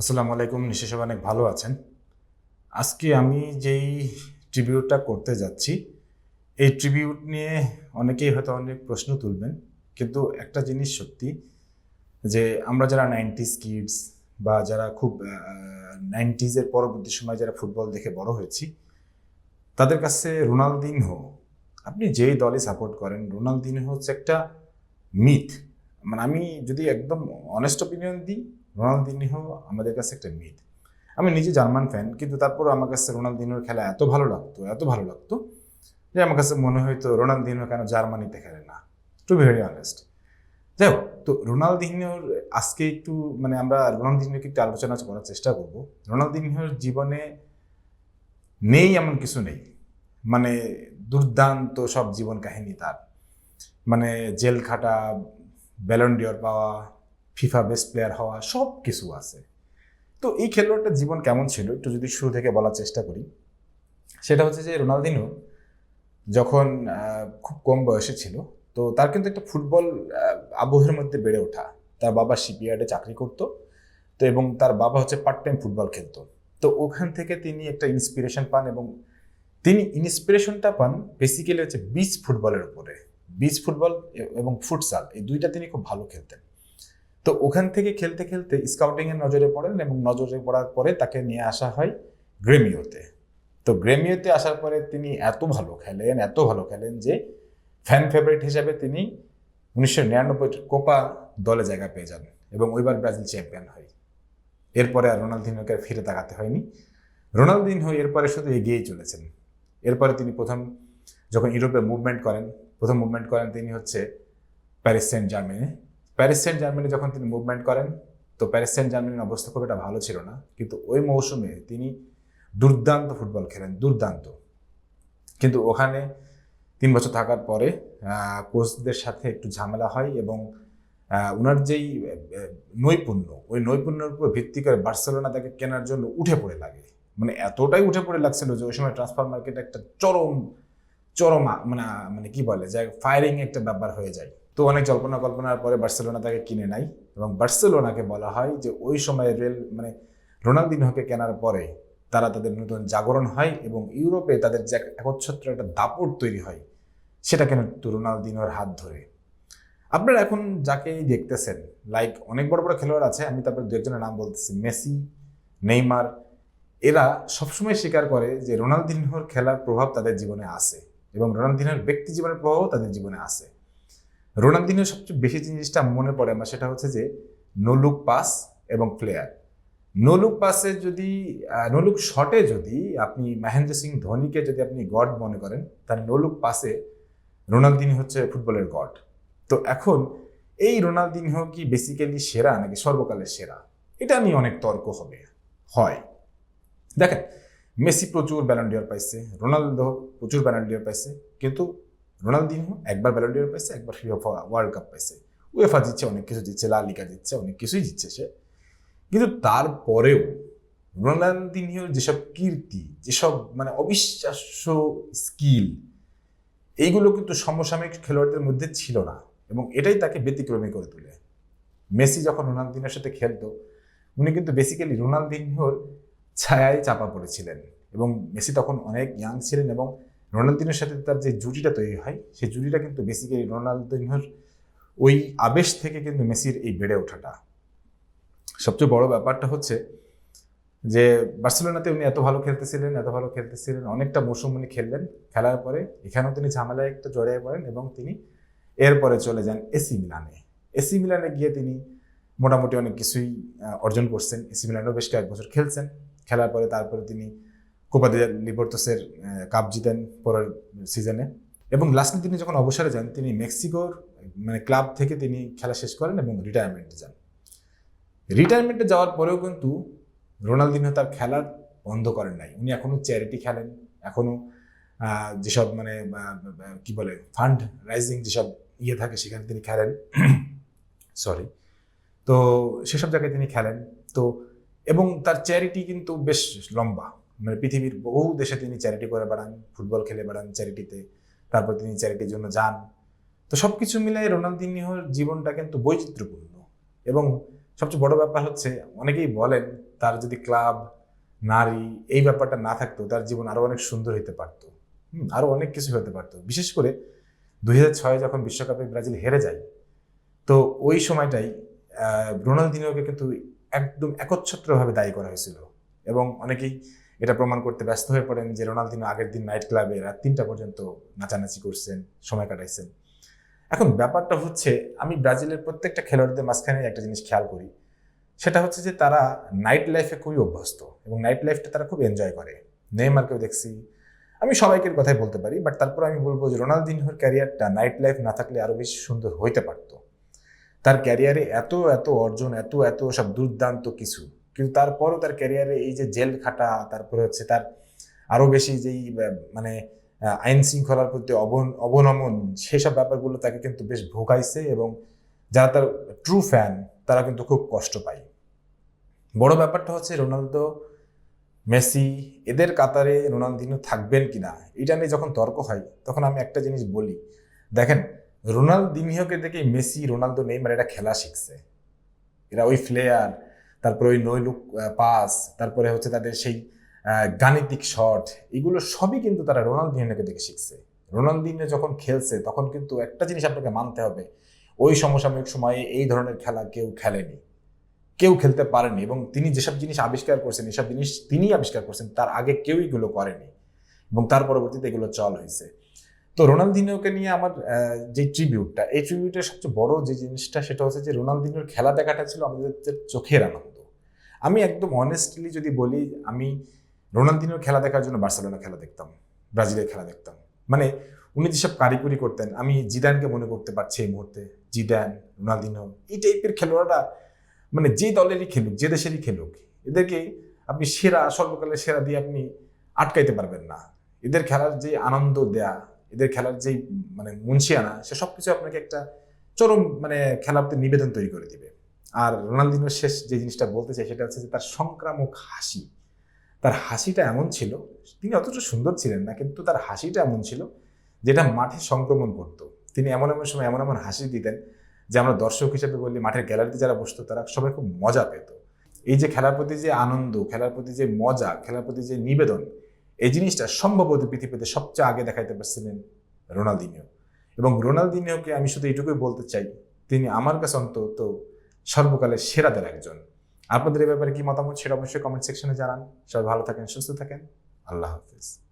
আসসালামু আলাইকুম সবাই অনেক ভালো আছেন। আজকে আমি যেই ট্রিবিউটটা করতে যাচ্ছি, এই ট্রিবিউট নিয়ে অনেকেই হয়তো অনেক প্রশ্ন তুলবেন, কিন্তু একটা জিনিস সত্যি যে আমরা যারা নাইনটিস কিডস বা যারা খুব নাইনটিজের পরবর্তী সময় যারা ফুটবল দেখে বড় হয়েছি, তাদের কাছে রোনালদিনহো, আপনি যেই দলে সাপোর্ট করেন, রোনালদিনহো হচ্ছে একটা মিথ মানে আমি যদি একদম অনেস্ট অপিনিয়ন দিই রোনালদিনহো আমাদের কাছে একটা মিথ। আমি নিজে জার্মান ফ্যান কিন্তু তারপরও আমার কাছে রোনালদিনোর খেলা এত ভালো লাগতো, এত ভালো লাগতো যে আমার কাছে মনে হয়তো রোনালদিনো কেন জার্মানিতে খেলে না টু বি ভেরি অনেস্ট যাই হোক, তো রোনালদিনোর আজকে একটু মানে আমরা রোনালদিনোকে একটু আলোচনা করার চেষ্টা করব। রোনালদিনোর জীবনে নেই এমন কিছু নেই। মানে দুর্দান্ত সব জীবন কাহিনী তার। মানে জেল খাটা ব্যালন্ডিয়র পাওয়া ফিফা বেস্ট প্লেয়ার হওয়া সব কিছু আছে। তো এই খেলোয়াড়টার জীবন কেমন ছিল? একটু যদি শুরু থেকে বলার চেষ্টা করি। সেটা হচ্ছে যে রোনালদিনো যখন খুব কম বয়সে ছিল, তো তার কিন্তু একটা ফুটবল আবহের মধ্যে বেড়ে ওঠা। তার বাবা শিপইয়ার্ডে চাকরি করতো, তো এবং তার বাবা হচ্ছে পার্ট টাইম ফুটবল খেলতো। তো ওখান থেকে তিনি একটা ইন্সপিরেশন পান এবং তিনি ইন্সপিরেশনটা পান বেসিক্যালি হচ্ছে বিচ ফুটবলের উপরে। বিচ ফুটবল এবং ফুটসাল এই দুইটা তিনি খুব ভালো খেলতেন। তো ওখান থেকে খেলতে খেলতে স্কাউটিং এর নজরে পড়েন এবং নজরে পড়ার পরে তাকে নিয়ে আসা হয় গ্রেমিওতে তো গ্রেমিওতে আসার পরে তিনি এত ভালো খেলেন, এত ভালো খেলেন যে ফ্যান ফেভারিট হিসেবে তিনি উনিশশো নিরানব্বই কোপা দলে জায়গা পেয়ে যান এবং ওইবার ব্রাজিল চ্যাম্পিয়ন হয়। এরপরে আর রোনালদিনোকে ফিরে তাকাতে হয়নি। রোনালদিনহো এরপরে শুধু এগিয়েই চলেছেন। এরপরে তিনি প্রথম যখন ইউরোপে মুভমেন্ট করেন, প্রথম মুভমেন্ট করেন তিনি হচ্ছে Paris Saint Germain Paris Saint Germain যখন তিনি মুভমেন্ট করেন, তো প্যারিস সেন্ট জার্মানির অবস্থা খুব একটা ভালো ছিল না। কিন্তু ওই মৌসুমে তিনি দুর্দান্ত ফুটবল খেলেন, দুর্দান্ত। কিন্তু ওখানে তিন বছর থাকার পরে কোচদের সাথে একটু ঝামেলা হয় এবং ওনার যেই নৈপুণ্য, ওই নৈপুণ্যের উপর ভিত্তি করে বার্সেলোনা তাকে কেনার জন্য উঠে পড়ে লাগে। মানে এতটাই উঠে পড়ে লাগছিল যে ওই সময় ট্রান্সফার মার্কেট একটা চরম চরম মানে মানে কি বলে যে ফায়ারিং একটা ব্যাপার হয়ে যায়। তো অনেক জল্পনা কল্পনার পরে বার্সেলোনা তাকে কিনে নেয় এবং বার্সেলোনাকে বলা হয় যে ওই সময় রেল মানে রোনালদিনহোকে কেনার পরে তারা তাদের নতুন জাগরণ হয় এবং ইউরোপে তাদের যে এক- একচ্ছত্র একটা দাপট তৈরি হয়, সেটা কেন রোনালদিনোর হাত ধরে? আপনারা এখন যাকে দেখতেছেন লাইক অনেক বড় বড় খেলোয়াড় আছে, আমি তারপর দু একজনের নাম বলতেছি, মেসি, নেইমার, এরা সবসময় স্বীকার করে যে রোনালদিনহোর খেলার প্রভাব তাদের জীবনে আসে এবং রোনালদিনহোর ব্যক্তি জীবনের প্রভাবও তাদের জীবনে আছে। রোনালদিনহোর সবচেয়ে বেশি জিনিসটা মনে পড়ে আমার, সেটা হচ্ছে যে নোলুক পাস এবং প্লেয়ার নোলুক পাসে যদি নোলুক শটে যদি আপনি মহেন্দ্র সিং ধোনিকে যদি আপনি গড মনে করেন তাহলে নোলুক পাসে রোনালদিনহো হচ্ছে ফুটবলের গড তো এখন এই রোনালদিনহো কি বেসিক্যালি সেরা নাকি সর্বকালের সেরা? এটা নিয়ে অনেক তর্ক হবে, হয়। দেখেন, মেসি প্রচুর ব্যালান্ডিয়ার পাইছে, রোনালদো প্রচুর ব্যালন্ডিয়ার পাইছে, কিন্তু রোনালদিনহো একবার ব্যালন্ডিয়ার পাইছে, একবার ফিফা ওয়ার্ল্ড কাপ পাইছে। উয়েফা জিতছে, অনেক কিছু জিতছে লা লিগা জিতছে, অনেক কিছুই জিতছে সে। কিন্তু তারপরেও রোনালদিনহোর যেসব কীর্তি, যেসব মানে অবিশ্বাস্য স্কিল, এইগুলো কিন্তু সমসাময়িক খেলোয়াড়দের মধ্যে ছিল না এবং এটাই তাকে ব্যতিক্রমী করে তোলে। মেসি যখন রোনালদিনের সাথে খেলতো, উনি কিন্তু বেসিক্যালি রোনালদিনহোর ছায়ায় চাপা পড়েছিলেন এবং মেসি তখন অনেক ইয়াং ছিলেন এবং রোনালদিনের সাথে তার যে জুটিটা তৈরি হয়, সেই জুটিটা কিন্তু বেসিক্যালি রোনালদিনহোর ওই আবেশ থেকে কিন্তু মেসির এই বেড়ে ওঠাটা। সবচেয়ে বড় ব্যাপারটা হচ্ছে যে বার্সেলোনাতে উনি এত ভালো খেলতেছিলেন, এত ভালো খেলতেছিলেন, অনেকটা মৌসুম উনি খেললেন। খেলার পরে এখানেও তিনি ঝামেলায় একটা জড়িয়ে পড়েন এবং তিনি এরপরে চলে যান এসি মিলানে এসি মিলানে গিয়ে তিনি মোটামুটি অনেক কিছুই অর্জন করছেন। এসি মিলানেও বেশ কয়েক বছর খেলছেন। খেলার পরে তারপরে তিনি কোপা দে লিবর্তসের কাপ জিতেন পরের সিজনে এবং লাস্টে তিনি যখন অবসরে যান, তিনি মেক্সিকোর মানে ক্লাব থেকে তিনি খেলা শেষ করেন এবং রিটায়ারমেন্টে যান। রিটায়ারমেন্টে যাওয়ার পরেও কিন্তু রোনালদিনহো তার খেলার বন্ধ করেন নাই। উনি এখনও চ্যারিটি খেলেন এখনও যেসব মানে কি বলে ফান্ড রাইজিং যেসব ইয়ে থাকে, সেখানে তিনি খেলেন। সরি তো সেসব জায়গায় তিনি খেলেন। তো, এবং তার চ্যারিটি কিন্তু বেশ লম্বা। মানে পৃথিবীর বহু দেশে তিনি চ্যারিটি করে বেড়ান ফুটবল খেলে বেড়ান চ্যারিটিতে তারপর তিনি চ্যারিটির জন্য যান। তো সব কিছু মিলে রোনালদিনহোর জীবনটা কিন্তু বৈচিত্র্যপূর্ণ। এবং সবচেয়ে বড় ব্যাপার হচ্ছে অনেকেই বলেন তার যদি ক্লাব নারী এই ব্যাপারটা না থাকতো তার জীবন আরও অনেক সুন্দর হতে পারতো। হুম, আরও অনেক কিছু হতে পারতো। বিশেষ করে দুই হাজার ছয়ে যখন বিশ্বকাপে ব্রাজিল হেরে যায় তো ওই সময়টাই রোনালদিনোকে কিন্তু একদম একচ্ছত্রভাবে দায়ী করা হয়েছিল। এবং অনেকেই এটা প্রমাণ করতে ব্যস্ত হয়ে পড়েন যে রোনালদিনো আগের দিন নাইট ক্লাবে রাত তিনটা পর্যন্ত নাচানাচি করছেন, সময় কাটাইছেন। এখন ব্যাপারটা হচ্ছে, আমি ব্রাজিলের প্রত্যেকটা খেলোয়াড়দের মাঝখানে একটা জিনিস খেয়াল করি। সেটা হচ্ছে যে তারা নাইট লাইফে খুবই অভ্যস্ত এবং নাইট লাইফটা তারা খুব এনজয় করে। নেইমারকেও দেখছি। আমি সবাইকের কথাই বলতে পারি বাট তারপর আমি বলব যে রোনালদিনহোর ক্যারিয়ারটা নাইট লাইফ না থাকলে আরও বেশি সুন্দর হইতে পারতো। তার ক্যারিয়ারে এত এত অর্জন, এত এত সব দুর্দান্ত কিছু। কিন্তু তারপরও তার ক্যারিয়ারে এই যে জেল খাটা, তারপরে হচ্ছে তার আরও বেশি যেই মানে আইন শৃঙ্খলার প্রতি অবনমন, সেসব ব্যাপারগুলো তাকে কিন্তু বেশ ভোগাইছে এবং যারা তার ট্রু ফ্যান তারা কিন্তু খুব কষ্ট পায়। বড় ব্যাপারটা হচ্ছে রোনালদো, মেসি, এদের কাতারে রোনালদিনো থাকবেন কিনা, এটা নিয়ে যখন তর্ক হয়, তখন আমি একটা জিনিস বলি। দেখেন রোনালদিনিওকে দেখে মেসি, রোনালদো, নেইমার এটা খেলা শিখছে। এরা ওই ফ্লেয়ার তারপরে ওই নৈলুক পাস, তারপরে হচ্ছে তাদের সেই গাণিতিক শট, এগুলো সবই কিন্তু তারা রোনালদিনিওকে দেখে শিখছে। রোনালদিনিও যখন খেলছে, তখন কিন্তু একটা জিনিস আপনাকে মানতে হবে, ওই সমসাময়িক সময়ে এই ধরনের খেলা কেউ খেলেনি, কেউ খেলতে পারেনি এবং তিনি যেসব জিনিস আবিষ্কার করছেন, এসব জিনিস তিনি আবিষ্কার করছেন, তার আগে কেউ এগুলো করেনি এবং তার পরবর্তীতে এগুলো চল হয়েছে। তো রোনালদিনিওকে নিয়ে আমার যে ট্রিবিউটটা, এই ট্রিবিউটের সবচেয়ে বড় যে জিনিসটা সেটা হচ্ছে যে রোনালদিনিওর খেলা দেখাটা ছিল আমাদের চোখের আনন্দ। আমি একদম অনেস্টলি যদি বলি, আমি রোনালদিনোর খেলা দেখার জন্য বার্সেলোনা খেলা দেখতাম, ব্রাজিলের খেলা দেখতাম। মানে উনি যেসব কারিগরি করতেন, আমি জিদানকে মনে করতে পারছি এই মুহূর্তে, জিদান, রোনালদিনো, এই টাইপের খেলোয়াড়রা মানে যে দলেরই খেলুক, যে দেশেরই খেলুক, এদেরকে আপনি সেরা, সর্বকালের সেরা দিয়ে আপনি আটকাইতে পারবেন না। এদের খেলার যে আনন্দ দেয়া এদের খেলার যে মানে মুন্সিয়ানা সে সব কিছু আপনাকে একটা চরম মানে খেলার প্রতি নিবেদন তৈরি করে দিবে। আর রোনালদিনোর শেষ যে জিনিসটা বলতে চাই, সেটা হচ্ছে যে তার সংক্রামক হাসি। তার হাসিটা এমন ছিল, তিনি অতটা সুন্দর ছিলেন না, কিন্তু তার হাসিটা এমন ছিল যেটা মাঠে সংক্রমণ করতো। তিনি এমন এমন সময় এমন এমন হাসি দিতেন যে আমরা দর্শক হিসেবে বলি মাঠের গ্যালারিতে যারা বসতো, তারা সবাই খুব মজা পেত। এই যে খেলার প্রতি যে আনন্দ, খেলার প্রতি যে মজা, খেলার প্রতি যে নিবেদন এই জিনিসটা সম্ভবত পৃথিবীতে সবচেয়ে আগে দেখাইতে পারছিলেন রোনালদিনিও। এবং রোনালদিনিওকে আমি শুধু এইটুকুই বলতে চাই, তিনি আমার কাছে অন্তত সর্বকালের সেরাদের একজন। আপনাদের এ ব্যাপারে কি মতামত সেটা অবশ্যই কমেন্ট সেকশনে জানান। সবাই ভালো থাকেন, সুস্থ থাকেন। আল্লাহ হাফিজ।